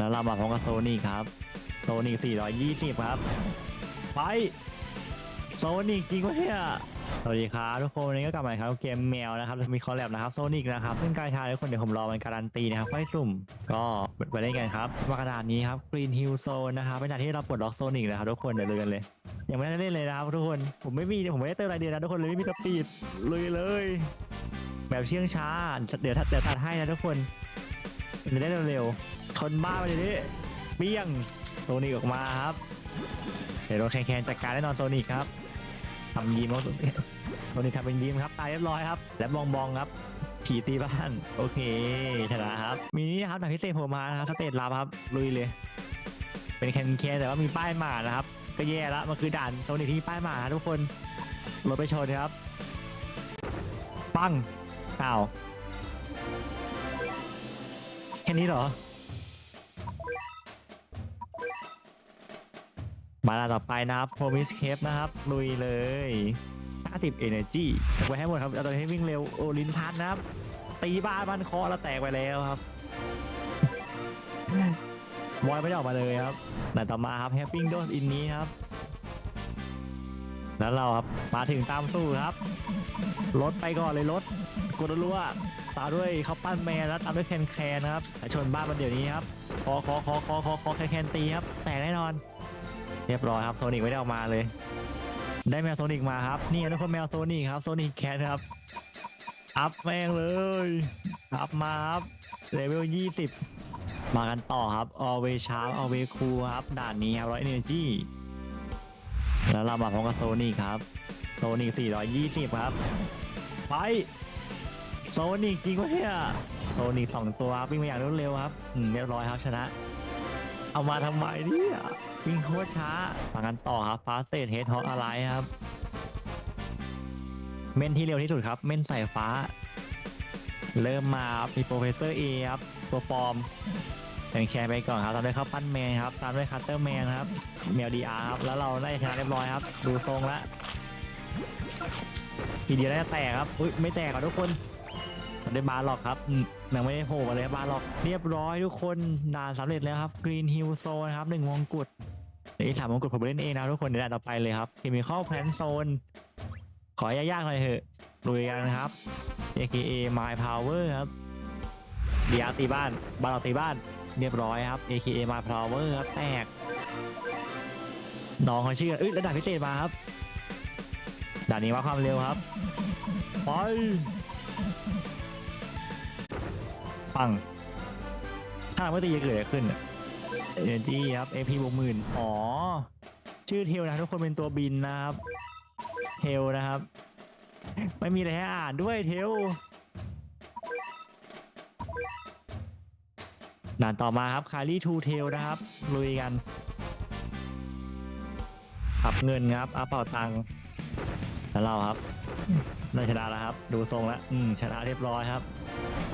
แล้วเรามาพร้อมกับโซนิกครับโซนิก420 ครับ ไปโซนิกจริงวะเนี่ยสวัสดีครับทุกคนวันนี้ก็กลับมาครับเกมแมวนะครับมีคอลแลบนะครับโซนิกนะครับซึ่งกายชาทุกคนเดี๋ยวผมรอมันการันตีนะครับค่อยสุ่มก็ไปเล่นกันครับมากระดานนี้ครับ Green Hill Zone นะครับเป็นด่านที่เราปลดล็อกโซนิกนะครับทุกคนเดี๋ยวลุยกันเลยยังไม่ได้เล่นเลยนะครับทุกคนผมไม่มีผมไม่ได้เติมรายเดือนนะทุกคนเลยไม่มีสปีดลุยเลย แบบเชื่องช้า เดี๋ยวเดี๋ยวตัดให้นะทุกคนจะได้เร็วๆ ทนบ้าไปเลยดิเปี้ยงโซนิกออกมาครับ เดี๋ยวโดนแคนจัดการแน่นอนโซนิกครับทำยิ้มแล้วโซนิกทำเป็นยิ้มครับตายเรียบร้อยครับ และบองบองครับผีตีบ้านโอเคชนะครับ มีนี่ครับหนังพิเศษโผล่มานะครับสเตจลับครับลุยเลย เป็นแคนแคนแต่ว่ามีป้ายหมานะครับ ก็แย่ละมันคือด่านโซนิกที่มีป้ายหมาทุกคนรถไปชนครับ ปังอ้าวแค่นี้เหรอ มาลาต่อไปนะครับ Promise Cape นะครับ ลุยเลย 50 Energy ไว้ให้หมดครับเอาตัวให้วิ่งเร็ว โอลินทันนะครับ ตีบ้านมันคอแล้วแตกไปแล้วครับบอยไม่ได้ออกมาเลยครับแต่ต่อมาครับ Helping Dose In นี้ครับ แล้วเราครับ มาถึงตามสู้ครับ รถไปก่อนเลยรถกดรัวตามด้วยเขาปั้นแมนแล้วตามด้วยแคนแคนนครับชนบ้านมันเดี๋ยวนี้ครับคอคอคอคอคอคอแคนแคนตีครับ แตกแน่นอน เรียบร้อยครับโซนิกไม่ได้ออกมาเลย ได้แมวโซนิกมาครับ นี่ทุกคนแมวโซนิกครับโซนิกแคทครับ อัพแม่งเลย อัพมาครับเลเวล20มากันต่อครับ always sharp always cool ครับ ด่านนี้ครับร้อย energy แล้วเรามาพร้อมกับโซนิกครับโซนิก420 ครับ ไปโซนิกจริงวะเนี่ยโซนิกสองตัววิ่งมาอย่างรวดเร็วครับเรียบร้อยครับชนะ เอามาทำไมเนี่ย วิ่งโคตรช้ามากันต่อครับฟาสเตเฮดฮอกอะไรครับ เม่นที่เร็วที่สุดครับ เม่นสายฟ้า เริ่มมาครับมีโปรเฟสเซอร์เอครับตัวฟอร์มแข่งแชร์ไปก่อนครับตามด้วยข้าวปั้นแมนครับตามด้วยคัตเตอร์แมนครับเมลดีอาร์ครับแล้วเราได้ชนะเรียบร้อยครับ ดูทรงแล้วทีเดียวน่าจะแตกครับอุ้ยไม่แตกครับทุกคนมันได้บาร์ล็อกครับยังไม่ได้โผล่มาเลยบาร์ล็อกเรียบร้อยทุกคนด่านสำเร็จแล้วครับ Green Hill Zone ครับหนึ่งมงกุฎ ดี๋ยวอีกสามมงกุฎผมเล่นเองนะทุกคนเดี๋ยวด่านต่อไปเลยครับ Chemical Plant Zone ขอยากๆหน่อยเถอะลุยกันครับ AKA My Power ครับเดียตีบ้านบาราตีบ้านเรียบร้อยครับ AKA My Power ครับแตกน้องเขาชื่อเอ้ยระดับพิเศษมาครับด่านนี้ว่าความเร็วครับไปปังถ้าเราไม่ตีจะเกิดอะไรขึ้น เอเนจีครับ AP บวกหมื่นอ๋อ ชื่อเทลนะทุกคนเป็นตัวบินนะครับ เทลนะครับ ไม่มีอะไรให้อ่านด้วยเทลด่านต่อมาครับคารี่ทูเทลนะครับ ลุยกันอัพเงินครับอัพเป่าตังแล้วเราครับเราชนะแล้วครับ ดูทรงแล้ว อืม ชนะเรียบร้อยครับ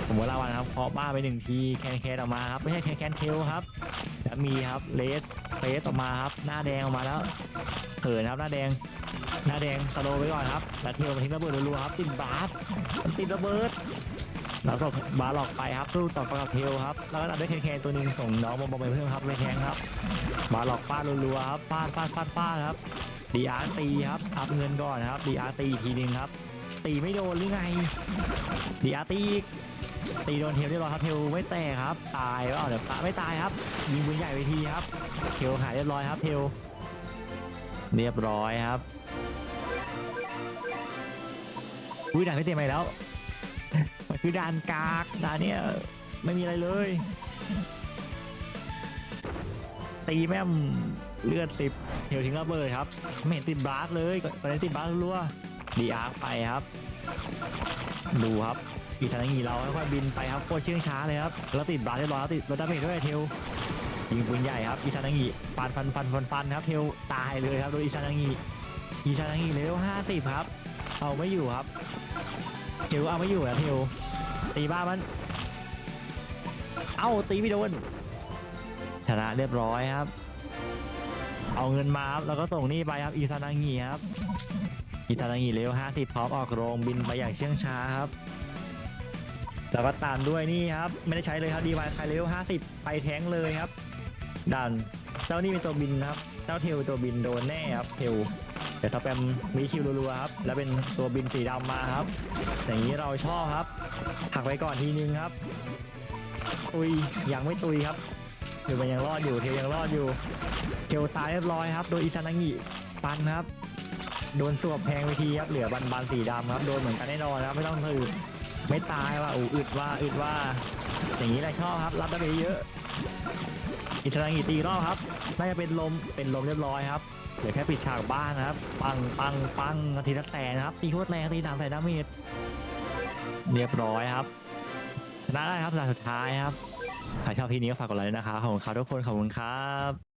ผมว่าลาวันครับเคาะบ้าไปหนึ่งทีแคนแคนออกมาครับไม่ใช่แคนแคนเทลครับจะมีครับเลสเฟสออกมาครับหน้าแดงออกมาแล้วเขินครับหน้าแดง หน้าแดงสโลไว้ก่อนครับแล้วเทลมาทิ้งระเบิดรัวๆครับติดบาสติดระเบิดแล้วก็บาหลอกไปครับตู้ต่อกับเทลครับ แล้วก็ตัดด้วยแคนแคนตัวนึงส่งน้องบอมบอมไปเพิ่มครับไปแทงครับ บาหลอกฟาดรัวๆครับฟาดฟาดฟาดฟาดครับดีอาร์ตีครับอัพเงินก่อนครับดีอาร์ตีอีกทีนึงครับ ตีไม่โดนหรือไงดีอาร์ตี ตีโดนเทลเรียบร้อยครับเทลไม่แตกครับ ตายแล้วเดี๋ยวปะไม่ตายครับยิงปืนใหญ่ไปทีครับเทลหายเรียบร้อยครับเทลเรียบร้อยครับอุ้ยด่านไม่เต็มไปแล้วมันคือด่านกากด่านเนี้ยไม่มีอะไรเลย ตีแม่มเลือดสิบเทลทิ้งระเบิดครับ ไม่เห็นติดบลาสเลยตอนนี้ติดบลาสรัวดีอาร์ไปครับ ดูครับ อีทานางีเราค่อยๆบินไปครับโคตรเชื่องช้าเลยครับแล้วติดบาร์เรียบร้อยแล้วติดรถดาเมจด้วยเทลยิงปืนใหญ่ครับอีทานางีฟันฟันฟันฟันฟันครับเทลตายเลยครับโดยอีทานางีอีทานางีเลเวลห้าสิบครับเอาไม่อยู่ครับเทลเอาไม่อยู่แล้วเทลตีบ้ามัน เอ้าตีไม่โดนชนะเรียบร้อยครับ เอาเงินมาครับแล้วก็ส่งนี่ไปครับอีซานางีครับอีซานางีเลเวลห้าสิบพร้อมออกโรงบินไปอย่างเชื่องช้าครับ แล้วก็ตามด้วยนี่ครับ ไม่ได้ใช้เลยครับดีวายไคเลเวล50 ไปแท้งเลยครับดันเจ้านี่เป็นตัวบินครับ เจ้าเทลตัวบินโดนแน่ครับเทลเดี๋ยวสแปมมีคิวรัวๆครับ แล้วเป็นตัวบินสีดำมาครับ อย่างนี้เราชอบครับผลักไปก่อนทีนึงครับ ตุยยังไม่ตุยครับเดี๋ยวมันยังรอดอยู่เทลยังรอดอยู่เทลตายเรียบร้อยครับ โดยอิซานางิปันครับ โดนสวบแพงไปทีครับ เหลือบันบันสีดำครับ โดนเหมือนกันแน่นอนครับ ไม่ต้องถือ ไม่ตายว่ะอูอึดว่าอึดว่า อย่างนี้แหละชอบครับ รับได้ไปเยอะ อิซานางิตีรอบครับน่าจะเป็นลมเป็นลมเรียบร้อยครับเหลือแค่ปิดฉากบ้านนะครับ ปังปังปังนาทีละแสนครับ ตีโคตรแรงตีสามแสนดาเมจเรียบร้อยครับชนะได้ครับสัปดาห์สุดท้ายครับใครชอบทีนี้ก็ฝากกดไลค์นะครับขอบคุณครับทุกคนขอบคุณครับ